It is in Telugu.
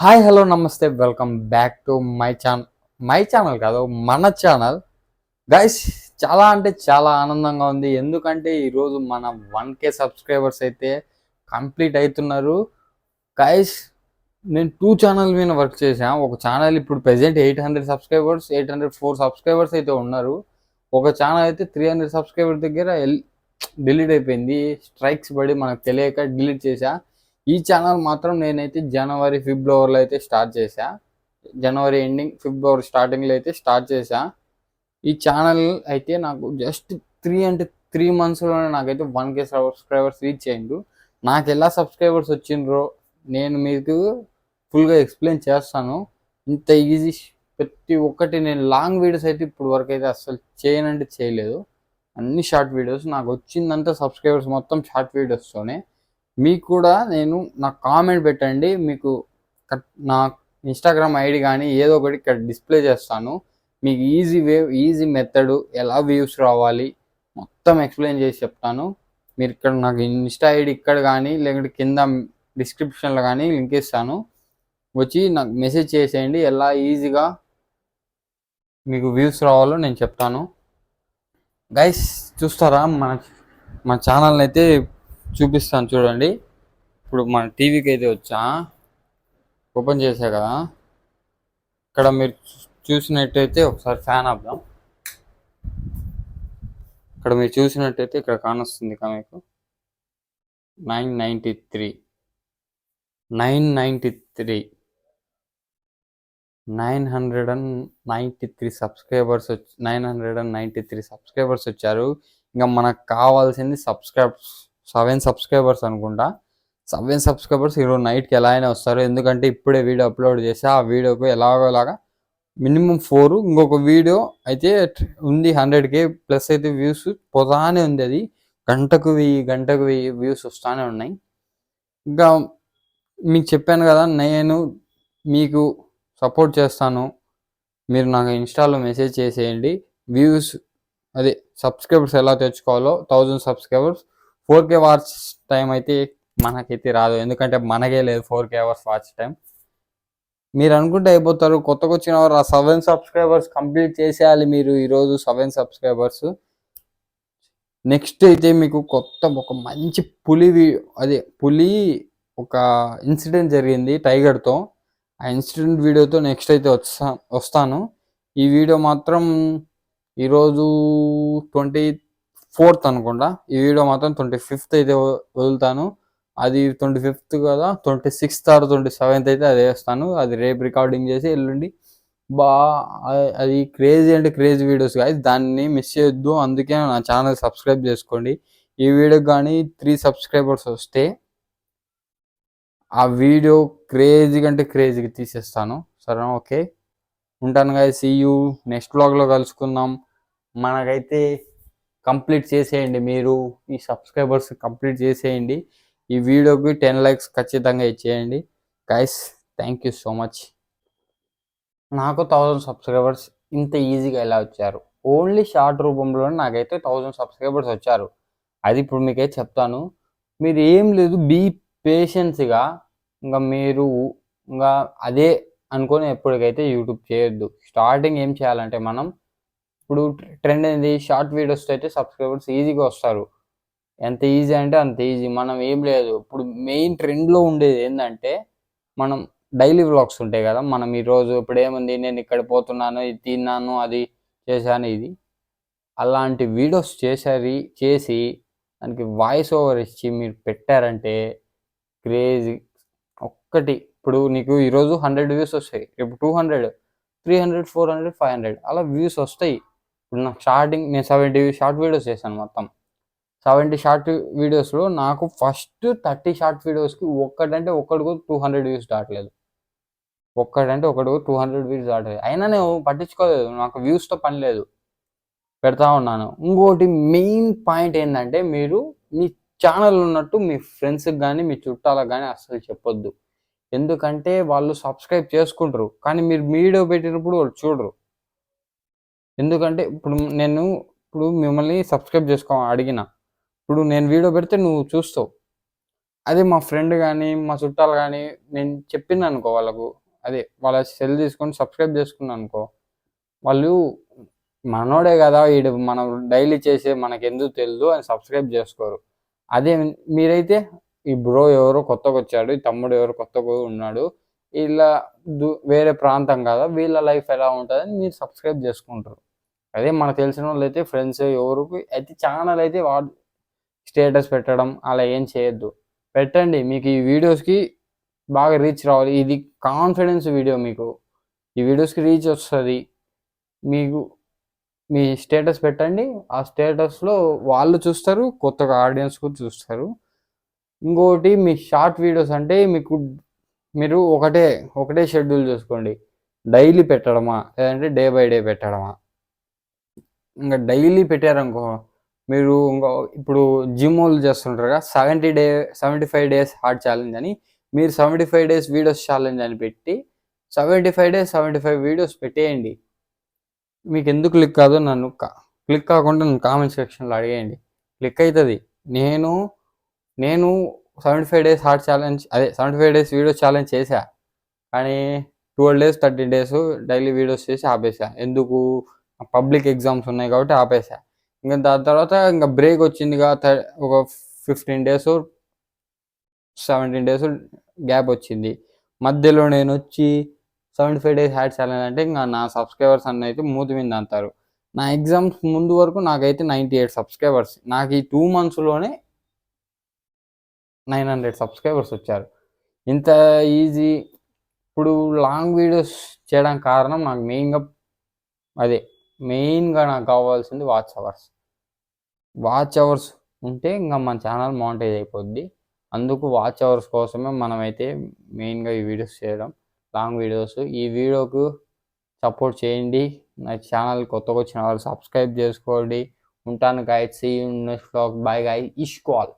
Hi hello namaste welcome back to my channel my channel కాదు మన ఛానల్ గైస్ చాలా అంటే చాలా ఆనందంగా ఉంది. ఎందుకంటే ఈరోజు మన వన్ కే సబ్స్క్రైబర్స్ అయితే కంప్లీట్ అవుతున్నారు. గైస్ నేను టూ ఛానల్ మీద వర్క్ చేశాను ఒక ఛానల్ ఇప్పుడు present eight hundred subscribers eight hundred four subscribers అయితే ఉన్నారు. ఒక ఛానల్ అయితే త్రీ హండ్రెడ్ సబ్స్క్రైబర్ దగ్గర డిలీట్ అయిపోయింది. స్ట్రైక్స్ పడి మనకు తెలియక డిలీట్ చేశా. ఈ ఛానల్ మాత్రం నేనైతే జనవరి ఫిబ్రవరిలో అయితే స్టార్ట్ చేశా. జనవరి ఎండింగ్ ఫిబ్రవరి స్టార్టింగ్లో అయితే స్టార్ట్ చేశా. ఈ ఛానల్ అయితే నాకు జస్ట్ త్రీ అంటే త్రీ మంత్స్లోనే నాకైతే వన్ కే సబ్స్క్రైబర్స్ రీచ్ అయ్యిండు నాకు ఎలా సబ్స్క్రైబర్స్ వచ్చిండ్రో నేను మీకు ఫుల్గా ఎక్స్ప్లెయిన్ చేస్తాను. ఇంత ఈజీ ప్రతి ఒక్కటి నేను లాంగ్ వీడియోస్ అయితే ఇప్పుడు వరకు అయితే అసలు చేయనంటే చేయలేదు. అన్ని షార్ట్ వీడియోస్. నాకు వచ్చిందంతా సబ్స్క్రైబర్స్ మొత్తం షార్ట్ వీడియోస్తోనే. మీకు కూడా నేను నాకు కామెంట్ పెట్టండి. మీకు కట్- నా ఇన్స్టాగ్రామ్ ఐడి కానీ ఏదో ఒకటి ఇక్కడ డిస్ప్లే చేస్తాను. మీకు ఈజీ వే ఈజీ మెథడ్ ఎలా వ్యూస్ రావాలి మొత్తం ఎక్స్ప్లెయిన్ చేసి చెప్తాను. మీరు ఇక్కడ నాకు ఇన్స్టా ఐడి ఇక్కడ కానీ లేకుంటే కింద డిస్క్రిప్షన్లో కానీ లింక్ ఇస్తాను. వచ్చి నాకు మెసేజ్ చేసేయండి. ఎలా ఈజీగా మీకు వ్యూస్ రావాలో నేను చెప్తాను. గైస్ చూస్తారా? మన మన ఛానల్ అయితే చూపిస్తాను చూడండి. ఇప్పుడు మన టీవీకి అయితే వచ్చా? ఓపెన్ చేసా కదా. ఇక్కడ మీరు చూసినట్టయితే ఒకసారి ఫ్యాన్ ఆపుదాం. ఇక్కడ మీరు చూసినట్టయితే ఇక్కడ కానొస్తుంది కదా మీకు. Nine ninety three. Nine ninety three. Nine hundred and ninety three subscribers వచ్చి nine hundred and ninety three subscribers వచ్చారు. ఇంకా మనకు కావాల్సింది సబ్స్క్రైబ్స్ సెవెన్ సబ్స్క్రైబర్స్ అనుకుంటా. సెవెన్ సబ్స్క్రైబర్స్ ఈరోజు నైట్కి ఎలా అయినా వస్తారు. ఎందుకంటే ఇప్పుడే వీడియో అప్లోడ్ చేసి ఆ వీడియోకు ఎలాగోలాగా మినిమం ఫోర్ ఇంకొక వీడియో అయితే ఉంది హండ్రెడ్ కే ప్లస్ అయితే వ్యూస్ పోతానే ఉంది అది. గంటకు వెయ్యి గంటకు వెయ్యి వ్యూస్ వస్తానే ఉన్నాయి. ఇంకా మీకు చెప్పాను కదా నేను మీకు సపోర్ట్ చేస్తాను. మీరు నాకు ఇన్స్టాలో మెసేజ్ చేసేయండి. వ్యూస్ అదే సబ్స్క్రైబర్స్ ఎలా తెచ్చుకోవాలో thousand subscribers four K watch time అయితే మనకైతే రాదు. ఎందుకంటే మనకే లేదు four K hours watch time. మీరు అనుకుంటే అయిపోతారు. కొత్తగా వచ్చిన వారు ఆ సెవెన్ సబ్స్క్రైబర్స్ కంప్లీట్ చేసేయాలి మీరు ఈరోజు సెవెన్ సబ్స్క్రైబర్స్. నెక్స్ట్ అయితే మీకు కొత్త ఒక మంచి పులి వీడియో అదే పులి ఒక ఇన్సిడెంట్ జరిగింది టైగర్తో. ఆ ఇన్సిడెంట్ వీడియోతో నెక్స్ట్ అయితే వస్తా వస్తాను. ఈ వీడియో మాత్రం ఈరోజు ట్వంటీ ఫోర్త్ అనుకుంటా. ఈ వీడియో మాత్రం ట్వంటీ ఫిఫ్త్ అయితే వదులుతాను. అది ట్వంటీ ఫిఫ్త్ కదా twenty sixth or twenty seventh అయితే అది వేస్తాను. అది రేపు రికార్డింగ్ చేసి ఎల్లుండి. బా అది క్రేజీ అంటే క్రేజీ వీడియోస్ కాదు దాన్ని మిస్ చేయొద్దు. అందుకే నా ఛానల్ సబ్స్క్రైబ్ చేసుకోండి. ఈ వీడియోకి కానీ త్రీ సబ్స్క్రైబర్స్ వస్తే ఆ వీడియో క్రేజీ అంటే క్రేజీగా తీసేస్తాను. సరేనా? ఓకే. ఉంటాను కదా సీ యూ నెక్స్ట్ బ్లాగ్లో కలుసుకుందాం. మనకైతే కంప్లీట్ చేసేయండి మీరు. ఈ సబ్స్క్రైబర్స్ కంప్లీట్ చేసేయండి. ఈ వీడియోకి టెన్ లైక్స్ ఖచ్చితంగా ఇచ్చేయండి. Guys thank you so much నాకు థౌజండ్ సబ్స్క్రైబర్స్ ఇంత ఈజీగా ఎలా వచ్చారు? ఓన్లీ షార్ట్ రూపంలోనే నాకైతే థౌజండ్ సబ్స్క్రైబర్స్ వచ్చారు. అది ఇప్పుడు మీకైతే చెప్తాను. మీరు ఏం లేదు బీ పేషెన్స్గా ఇంకా మీరు ఇంకా అదే అనుకొని ఎప్పటికైతే యూట్యూబ్ చేయొద్దు. స్టార్టింగ్ ఏం చేయాలంటే మనం ఇప్పుడు ట్రెండ్ అనేది షార్ట్ వీడియోస్తో అయితే సబ్స్క్రైబర్స్ ఈజీగా వస్తారు. ఎంత ఈజీ అంటే అంత ఈజీ మనం ఏం లేదు. ఇప్పుడు మెయిన్ ట్రెండ్లో ఉండేది ఏంటంటే మనం డైలీ వ్లాగ్స్ ఉంటాయి కదా. మనం ఈరోజు ఇప్పుడు ఏముంది? నేను ఇక్కడ పోతున్నాను ఇది తిన్నాను అది చేశాను ఇది. అలాంటి వీడియోస్ చేసారి చేసి దానికి వాయిస్ ఓవర్ ఇచ్చి మీరు పెట్టారంటే క్రేజీ ఒక్కటి ఇప్పుడు నీకు ఈరోజు హండ్రెడ్ వ్యూస్ వస్తాయి. రేపు two hundred three hundred four hundred five hundred అలా వ్యూస్ వస్తాయి. ఇప్పుడు నాకు స్టార్టింగ్ నేను సెవెంటీ షార్ట్ వీడియోస్ చేశాను మొత్తం. సెవెంటీ షార్ట్ వీడియోస్లో నాకు ఫస్ట్ థర్టీ షార్ట్ వీడియోస్కి ఒక్కటంటే ఒక్కడికి టూ హండ్రెడ్ వ్యూస్ దాటలేదు. ఒక్కడంటే ఒకటి టూ హండ్రెడ్ వ్యూస్ దాటలేదు. అయినా నేను పట్టించుకోలేదు నాకు వ్యూస్తో పని లేదు. పెడతా ఉన్నాను. ఇంకోటి మెయిన్ పాయింట్ ఏంటంటే మీరు మీ ఛానల్ ఉన్నట్టు మీ ఫ్రెండ్స్కి కానీ మీ చుట్టాలకు కానీ అస్సలు చెప్పొద్దు. ఎందుకంటే వాళ్ళు సబ్స్క్రైబ్ చేసుకుంటారు. కానీ మీరు వీడియో పెట్టినప్పుడు వాళ్ళు చూడరు. ఎందుకంటే ఇప్పుడు నేను ఇప్పుడు మిమ్మల్ని సబ్స్క్రైబ్ చేసుకో అడిగిన. ఇప్పుడు నేను వీడియో పెడితే నువ్వు చూస్తావు. అదే మా ఫ్రెండ్ కానీ మా చుట్టాలు కానీ నేను చెప్పింది అనుకో వాళ్ళకు. అదే వాళ్ళ సెల్ తీసుకొని సబ్స్క్రైబ్ చేసుకున్నాను అనుకో. వాళ్ళు మనోడే కదా వీడు మనం డైలీ చేసే మనకు ఎందుకు తెలియదు అని సబ్స్క్రైబ్ చేసుకోరు. అదే మీరైతే ఈ బ్రో ఎవరో కొత్తగా వచ్చాడు ఈ తమ్ముడు ఎవరో కొత్తగా ఉన్నాడు ఇలా వేరే ప్రాంతం కదా వీళ్ళ లైఫ్ ఎలా ఉంటుందని మీరు సబ్స్క్రైబ్ చేసుకుంటారు. అదే మనకు తెలిసిన వాళ్ళు అయితే ఫ్రెండ్స్ ఎవరికి అయితే ఛానల్ అయితే వాడు స్టేటస్ పెట్టడం అలా ఏం చేయొద్దు. పెట్టండి మీకు ఈ వీడియోస్కి బాగా రీచ్ రావాలి. ఇది కాన్ఫిడెన్స్ వీడియో మీకు. ఈ వీడియోస్కి రీచ్ వస్తుంది. మీకు మీ స్టేటస్ పెట్టండి. ఆ స్టేటస్లో వాళ్ళు చూస్తారు కొత్తగా ఆడియన్స్ కూడా చూస్తారు. ఇంకోటి మీ షార్ట్ వీడియోస్ అంటే మీకు మీరు ఒకటే ఒకటే షెడ్యూల్ చూసుకోండి. డైలీ పెట్టడమా? లేదంటే డే బై డే పెట్టడమా? ఇంకా డైలీ పెట్టారనుకో మీరు ఇంకా ఇప్పుడు జిమ్ వాళ్ళు చేస్తుంటారు కదా seventy day seventy five days hard challenge అని మీరు seventy five days videos challenge అని పెట్టి seventy five days seventy five videos పెట్టేయండి. మీకు ఎందుకు క్లిక్ కాదో నన్ను క్లిక్ కాకుండా నన్ను కామెంట్ సెక్షన్లో అడిగేయండి. క్లిక్ అవుతుంది నేను నేను seventy five days hard challenge అదే seventy five days video challenge చేశా. కానీ twelve days thirty days daily videos చేసి ఆపేసా ఎందుకు? పబ్లిక్ ఎగ్జామ్స్ ఉన్నాయి కాబట్టి ఆపేసా ఇంకా దాని తర్వాత ఇంకా బ్రేక్ వచ్చిందిగా ఒక fifteen days seventeen days gap వచ్చింది. మధ్యలో నేను వచ్చి seventy five days hard challenge అంటే ఇంకా నా సబ్స్క్రైబర్స్ అన్న అయితే మూతి మీద అంటారు. నా ఎగ్జామ్స్ ముందు వరకు నాకైతే నైంటీ ఎయిట్ సబ్స్క్రైబర్స్. నాకు ఈ టూ మంత్స్లోనే నైన్ హండ్రెడ్ సబ్స్క్రైబర్స్ వచ్చారు. ఇంత ఈజీ ఇప్పుడు లాంగ్ వీడియోస్ చేయడానికి కారణం నాకు మెయిన్గా అదే మెయిన్గా నాకు కావాల్సింది వాచ్ అవర్స్. వాచ్ అవర్స్ ఉంటే ఇంకా మన ఛానల్ మానిటైజ్ అయిపోద్ది. అందుకు వాచ్ అవర్స్ కోసమే మనమైతే మెయిన్గా ఈ వీడియోస్ చేయడం లాంగ్ వీడియోస్. ఈ వీడియోకు సపోర్ట్ చేయండి. నా ఛానల్ కొత్తగా వచ్చిన వాళ్ళు సబ్స్క్రైబ్ చేసుకోండి. ఉంటాను guys see next blog bye guy ఇష్ కాల్